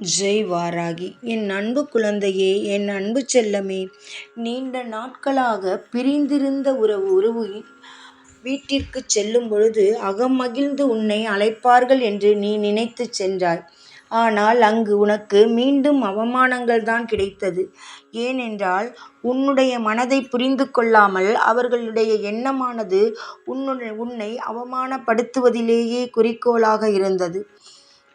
ஜெய் வாராகி என் அன்பு குழந்தையே என் அன்பு செல்லமே நீண்ட நாட்களாக பிரிந்திருந்த உறவு உறவு வீட்டிற்கு செல்லும் பொழுது அகம் மகிழ்ந்து உன்னை அழைப்பார்கள் என்று நீ நினைத்து சென்றாய். ஆனால் அங்கு உனக்கு மீண்டும் அவமானங்கள் தான் கிடைத்தது. ஏனென்றால் உன்னுடைய மனதை புரிந்து கொள்ளாமல் அவர்களுடைய எண்ணமானது உன்னுடைய உன்னை அவமானப்படுத்துவதிலேயே குறிக்கோளாக இருந்தது.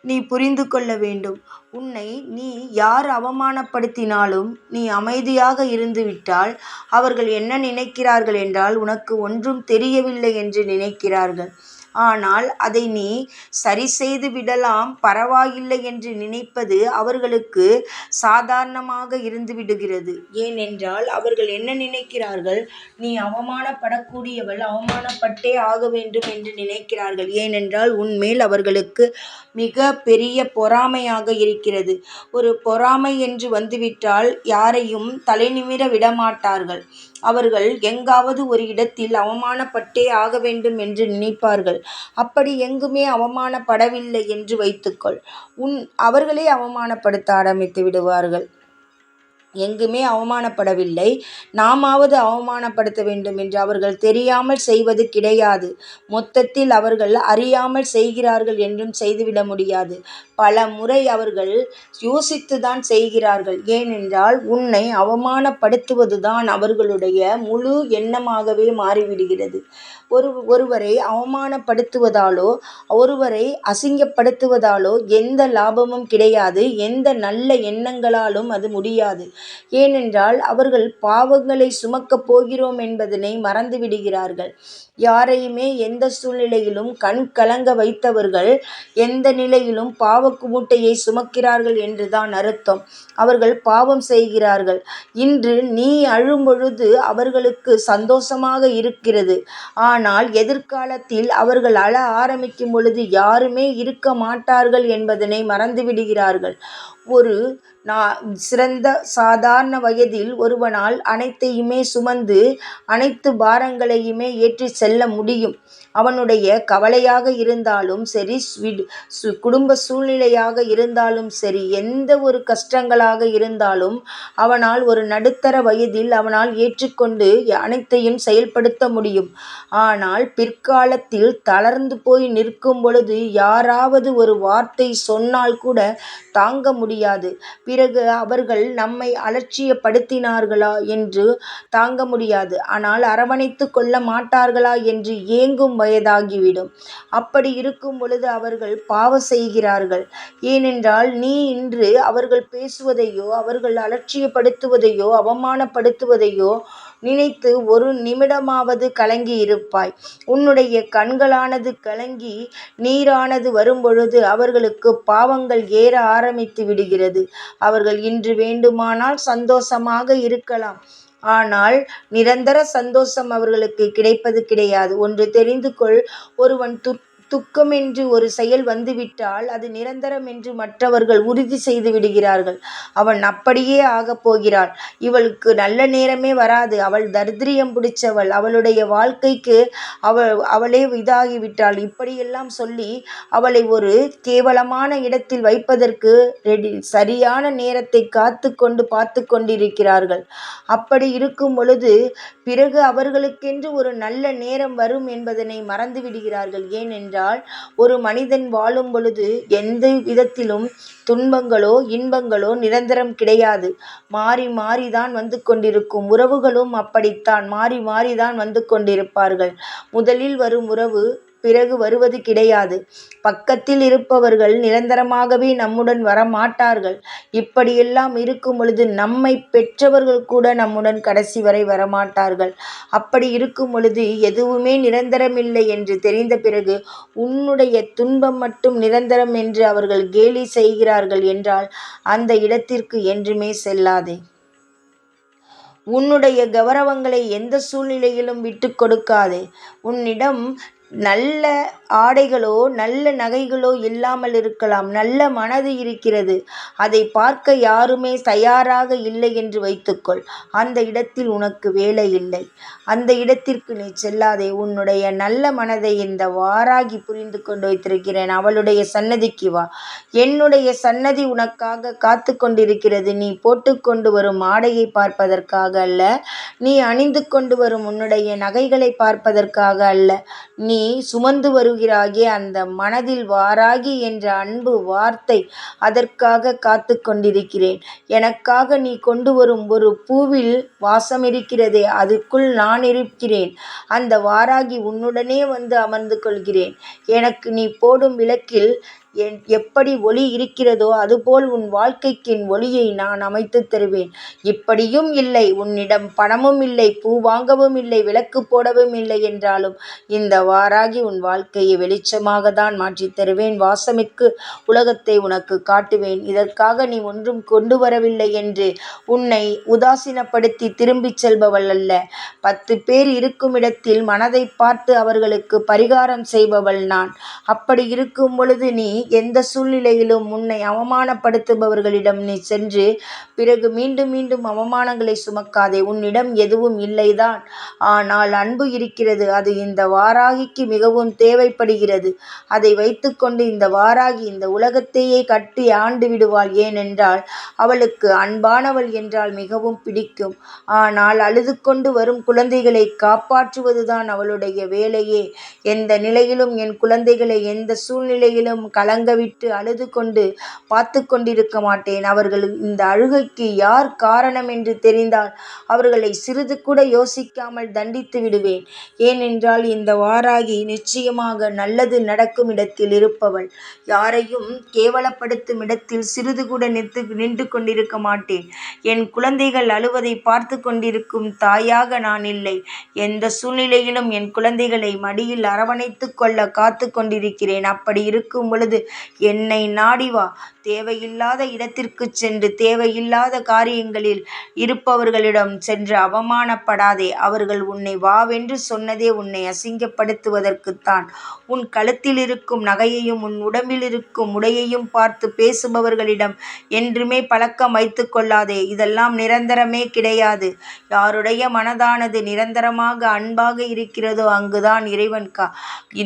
நீ புரிந்து கொள்ள வேண்டும். உன்னை நீ யார் அவமானப்படுத்தினாலும் நீ அமைதியாக இருந்துவிட்டால் அவர்கள் என்ன நினைக்கிறார்கள் என்றால் உனக்கு ஒன்றும் தெரியவில்லை என்று நினைக்கிறார்கள். ஆனால் அதை நீ சரி செய்து விடலாம் பரவாயில்லை என்று நினைப்பது அவர்களுக்கு சாதாரணமாக இருந்து விடுகிறது. ஏனென்றால் அவர்கள் என்ன நினைக்கிறார்கள்? நீ அவமானப்படக்கூடியவள் அவமானப்பட்டே ஆக வேண்டும் என்று நினைக்கிறார்கள். ஏனென்றால் உன்மேல் அவர்களுக்கு மிக பெரிய பொறாமையாக இருக்கிறது. ஒரு பொறாமை என்று வந்துவிட்டால் யாரையும் தலைநிமிர விடமாட்டார்கள். அவர்கள் எங்காவது ஒரு இடத்தில் அவமானப்பட்டே ஆக வேண்டும் என்று நினைப்பார்கள். அப்படி எங்குமே அவமானப்படவில்லை என்று வைத்துக்கொள். உன் அவர்களே அவமானப்படுத்த ஆரம்பித்து விடுவார்கள். எங்குமே அவமானப்படவில்லை. நாமாவது அவமானப்படுத்த வேண்டும் என்று அவர்கள் தெரியாமல் செய்வது கிடையாது. மொத்தத்தில் அவர்கள் அறியாமல் செய்கிறார்கள் என்றும் செய்துவிட முடியாது. பல முறை அவர்கள் யோசித்து தான் செய்கிறார்கள். ஏனென்றால் உன்னை அவமானப்படுத்துவதுதான் அவர்களுடைய முழு எண்ணமாகவே மாறிவிடுகிறது. ஒரு ஒருவரை அவமானப்படுத்துவதாலோ ஒருவரை அசிங்கப்படுத்துவதாலோ எந்த லாபமும் கிடையாது. எந்த நல்ல எண்ணங்களாலும் அது முடியாது. ஏனென்றால் அவர்கள் பாவங்களை சுமக்கப் போகிறோம் என்பதனை மறந்து விடுகிறார்கள் யாரையுமே எந்த சூழ்நிலையிலும் கண் கலங்க வைத்தவர்கள் எந்த நிலையிலும் பாவக்கு மூட்டையை சுமக்கிறார்கள் என்றுதான் அர்த்தம். அவர்கள் பாவம் செய்கிறார்கள். இன்று நீ அழும் பொழுது அவர்களுக்கு சந்தோஷமாக இருக்கிறது. ஆனால் எதிர்காலத்தில் அவர்கள் அழ ஆரம்பிக்கும் பொழுது யாருமே இருக்க மாட்டார்கள் என்பதனை மறந்து விடுகிறார்கள் ஒரு நா சிறந்த சாதாரண வயதில் ஒருவனால் அனைத்தையுமே சுமந்து அனைத்து பாரங்களையுமே ஏற்றி செல்ல முடியும். அவனுடைய கவலையாக இருந்தாலும் சரி சு குடும்ப சூழ்நிலையாக இருந்தாலும் சரி எந்த ஒரு கஷ்டங்களாக இருந்தாலும் அவனால் ஒரு நடுத்தர வயதில் அவனால் ஏற்றுக்கொண்டு அனைத்தையும் செயல்படுத்த முடியும். ஆனால் பிற்காலத்தில் தளர்ந்து போய் நிற்கும் பொழுது யாராவது ஒரு வார்த்தை சொன்னால் கூட தாங்க முடியும் முடியாது. பிறகு அவர்கள் நம்மை அலட்சியப்படுத்தினார்களா என்று தாங்க முடியாது. ஆனால் அரவணைத்து கொள்ள மாட்டார்களா என்று ஏங்கும் வயதாகிவிடும். அப்படி இருக்கும் பொழுது அவர்கள் பாவ செய்கிறார்கள். ஏனென்றால் நீ இன்று அவர்கள் பேசுவதையோ அவர்கள் அலட்சியப்படுத்துவதையோ அவமானப்படுத்துவதையோ நினைத்து ஒரு நிமிடமாவது கலங்கி இருப்பாய் உன்னுடைய கண்களானது கலங்கி நீரானது வரும்பொழுது அவர்களுக்கு பாவங்கள் ஏற ஆரம்பித்து விடுகிறது. அவர்கள் இன்று வேண்டுமானால் சந்தோஷமாக இருக்கலாம். ஆனால் நிரந்தர சந்தோஷம் அவர்களுக்கு கிடைப்பது கிடையாது. ஒன்று தெரிந்து கொள் ஒருவன் துர் துக்கம் என்று ஒரு செயல் வந்துவிட்டால் அது நிரந்தரம் என்று மற்றவர்கள் உறுதி செய்து விடுகிறார்கள். அவன் அப்படியே ஆகப் போகிறாள் இவளுக்கு நல்ல நேரமே வராது. அவள் தரித்திரியம் பிடிச்சவள். அவளுடைய வாழ்க்கைக்கு அவள் அவளே இதாகிவிட்டாள். இப்படியெல்லாம் சொல்லி அவளை ஒரு கேவலமான இடத்தில் வைப்பதற்கு ரெடி சரியான நேரத்தை காத்து கொண்டு பார்த்து கொண்டிருக்கிறார்கள். அப்படி இருக்கும் பொழுது பிறகு அவர்களுக்கென்று ஒரு நல்ல நேரம் வரும் என்பதனை மறந்து விடுகிறார்கள் ஏனென்றால் என்றால் ஒரு மனிதன் வாழும் பொழுது எந்த விதத்திலும் துன்பங்களோ இன்பங்களோ நிரந்தரம் கிடையாது. மாறி மாறி தான் வந்து கொண்டிருக்கும். உறவுகளும் அப்படித்தான். மாறி மாறி தான் வந்து கொண்டிருப்பார்கள். முதலில் வரும் உறவு பிறகு வருவது கிடையாது. பக்கத்தில் இருப்பவர்கள் நிரந்தரமாகவே நம்முடன் வரமாட்டார்கள். இப்படியெல்லாம் இருக்கும் பொழுது நம்மை பெற்றவர்கள் கூட நம்முடன் கடைசி வரை வரமாட்டார்கள். அப்படி இருக்கும் பொழுது எதுவுமே நிரந்தரமில்லை என்று தெரிந்த பிறகு உன்னுடைய துன்பம் மட்டும் நிரந்தரம் என்று அவர்கள் கேலி செய்கிறார்கள் என்றால் அந்த இடத்திற்கு என்றுமே செல்லாதே. உன்னுடைய கௌரவங்களை எந்த சூழ்நிலையிலும் விட்டு கொடுக்காதே. உன்னிடம் நல்ல ஆடைகளோ நல்ல நகைகளோ இல்லாமல் இருக்கலாம். நல்ல மனது இருக்கிறது. அதை பார்க்க யாருமே தயாராக இல்லை என்று வைத்துக்கொள். அந்த இடத்தில் உனக்கு வேலை இல்லை. அந்த இடத்திற்கு நீ செல்லாதே. உன்னுடைய நல்ல மனதை இந்த வாராகி புரிந்து கொண்டு வைத்திருக்கிறேன். அவளுடைய சன்னதிக்கு வா. என்னுடைய சன்னதி உனக்காக காத்து கொண்டிருக்கிறது. நீ போட்டுக்கொண்டு வரும் ஆடையை பார்ப்பதற்காக அல்ல. நீ அணிந்து கொண்டு வரும் உன்னுடைய நகைகளை பார்ப்பதற்காக அல்ல. நீ நீ சுமந்து வருகிறாயே அந்த மனதில் வாராகி என்ற அன்பு வார்த்தை அதற்காக காத்து கொண்டிருக்கிறேன். எனக்காக நீ கொண்டு வரும் ஒரு பூவில் வாசம் இருக்கிறதே அதுக்குள் நான் இருக்கிறேன். அந்த வாராகி உன்னுடனே வந்து அமர்ந்து கொள்கிறேன். எனக்கு நீ போடும் விளக்கில் எப்படி ஒளி இருக்கிறதோ அதுபோல் உன் வாழ்க்கைக்கு ஒளியை நான் அமைத்துத் தருவேன். இப்படியும் இல்லை. உன்னிடம் பணமும் இல்லை. பூ வாங்கவும் இல்லை. விளக்கு போடவும் இல்லை என்றாலும் இந்த வாராகி உன் வாழ்க்கையை வெளிச்சமாக தான் மாற்றித் தருவேன். வாசமிக்கு உலகத்தை உனக்கு காட்டுவேன். இதற்காக நீ ஒன்றும் கொண்டு வரவில்லை என்று உன்னை உதாசீனப்படுத்தி திரும்பிச் செல்பவள் அல்ல. பத்து பேர் இருக்கும் இடத்தில் மனதை பார்த்து அவர்களுக்கு பரிகாரம் செய்பவள் நான். அப்படி இருக்கும் பொழுது நீ எந்த சூழ்நிலையிலும் உன்னை அவமானப்படுத்துபவர்களிடம் நீ சென்று பிறகு மீண்டும் மீண்டும் அவமானங்களை சுமக்காதே. உன்னிடம் எதுவும் இல்லைதான். ஆனால் அன்பு இருக்கிறது. அது இந்த வாராகிக்கு மிகவும் தேவைப்படுகிறது. அதை வைத்துக்கொண்டு இந்த வாராகி இந்த உலகத்தையே கட்டி ஆண்டு விடுவாள். ஏனென்றால் அவளுக்கு அன்பானவள் என்றால் மிகவும் பிடிக்கும். ஆனால் அழுது கொண்டு வரும் குழந்தைகளை காப்பாற்றுவதுதான் அவளுடைய வேலையே. எந்த நிலையிலும் என் குழந்தைகளை எந்த சூழ்நிலையிலும் கல கலங்கவிட்டு அழுது கொண்டு பார்த்து கொண்டிருக்க மாட்டேன். அவர்கள் இந்த அழுகைக்கு யார் காரணம் என்று தெரிந்தால் அவர்களை சிறிது கூட யோசிக்காமல் தண்டித்து விடுவேன். ஏனென்றால் இந்த வாராகி நிச்சயமாக நல்லது நடக்கும் இடத்தில் இருப்பவள். யாரையும் கேவலப்படுத்தும் இடத்தில் சிறிது கூட நின்று நின்று கொண்டிருக்க மாட்டேன். என் குழந்தைகள் அழுவதை பார்த்து கொண்டிருக்கும் தாயாக நான் இல்லை. எந்த சூழ்நிலையிலும் என் குழந்தைகளை மடியில் அரவணைத்து கொள்ள காத்து கொண்டிருக்கிறேன். அப்படி இருக்கும் பொழுது என்னை நாடி வா. தேவையில்லாத இடத்திற்கு சென்று தேவையில்லாத காரியங்களில் இருப்பவர்களிடம் சென்று அவமானப்படாதே. அவர்கள் உன்னை வாவென்று சொன்னதே உன்னை அசிங்கப்படுத்துவதற்குத்தான் உன் கழுத்தில் இருக்கும் நகையையும் உன் உடம்பில் இருக்கும் உடையையும் பார்த்து பேசுபவர்களிடம் என்றுமே பழக்கம் வைத்து கொள்ளாதே. இதெல்லாம் நிரந்தரமே கிடையாது. யாருடைய மனதானது நிரந்தரமாக அன்பாக இருக்கிறதோ அங்குதான் இறைவன் கா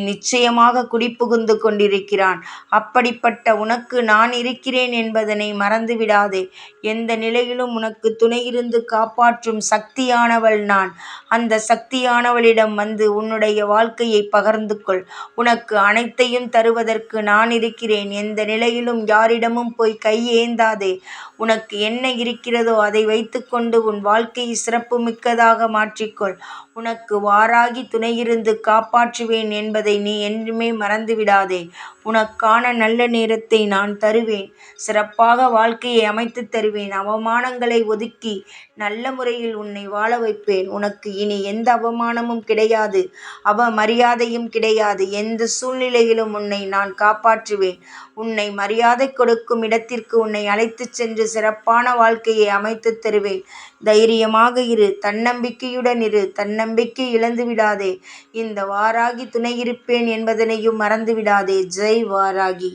நிச்சயமாக குடிபுகுந்து கொண்டிருக்கிறான். அப்படிப்பட்ட உனக்கு நான் இருக்கிறேன் என்பதனை மறந்துவிடாதே. எந்த நிலையிலும் உனக்கு துணையிருந்து காப்பாற்றும் சக்தியானவள் நான். அந்த சக்தியானவளிடம் வந்து உன்னுடைய வாழ்க்கையை பகிர்ந்து கொள் உனக்கு அனைத்தையும் தருவதற்கு நான் இருக்கிறேன். எந்த நிலையிலும் யாரிடமும் போய் கையேந்தாதே. உனக்கு என்ன இருக்கிறதோ அதை வைத்துக்கொண்டு உன் வாழ்க்கையை சிறப்பு மிக்கதாக மாற்றிக்கொள். உனக்கு வாராகி துணையிருந்து காப்பாற்றுவேன் என்பதை நீ என்றுமே மறந்துவிடாதே. உனக்கான நல்ல நேரத்தை நான் தருவேன். சிறப்பாக வாழ்க்கையை அமைத்துத் தருவேன். அவமானங்களை ஒதுக்கி நல்ல முறையில் உன்னை வாழ வைப்பேன். உனக்கு இனி எந்த அவமானமும் கிடையாது. அவ மரியாதையும் கிடையாது. எந்த சூழ்நிலையிலும் உன்னை நான் காப்பாற்றுவேன். உன்னை மரியாதை கொடுக்கும் இடத்திற்கு உன்னை அழைத்துச் சென்று சிறப்பான வாழ்க்கையை அமைத்துத் தருவேன். தைரியமாக இரு. தன்னம்பிக்கையுடன் இரு. தன்னம்பிக்கை இழந்து விடாதே இந்த வாராகி துணை இருப்பேன் என்பதனையும் மறந்து விடாதே ஜெய் ஜெய் வாராகி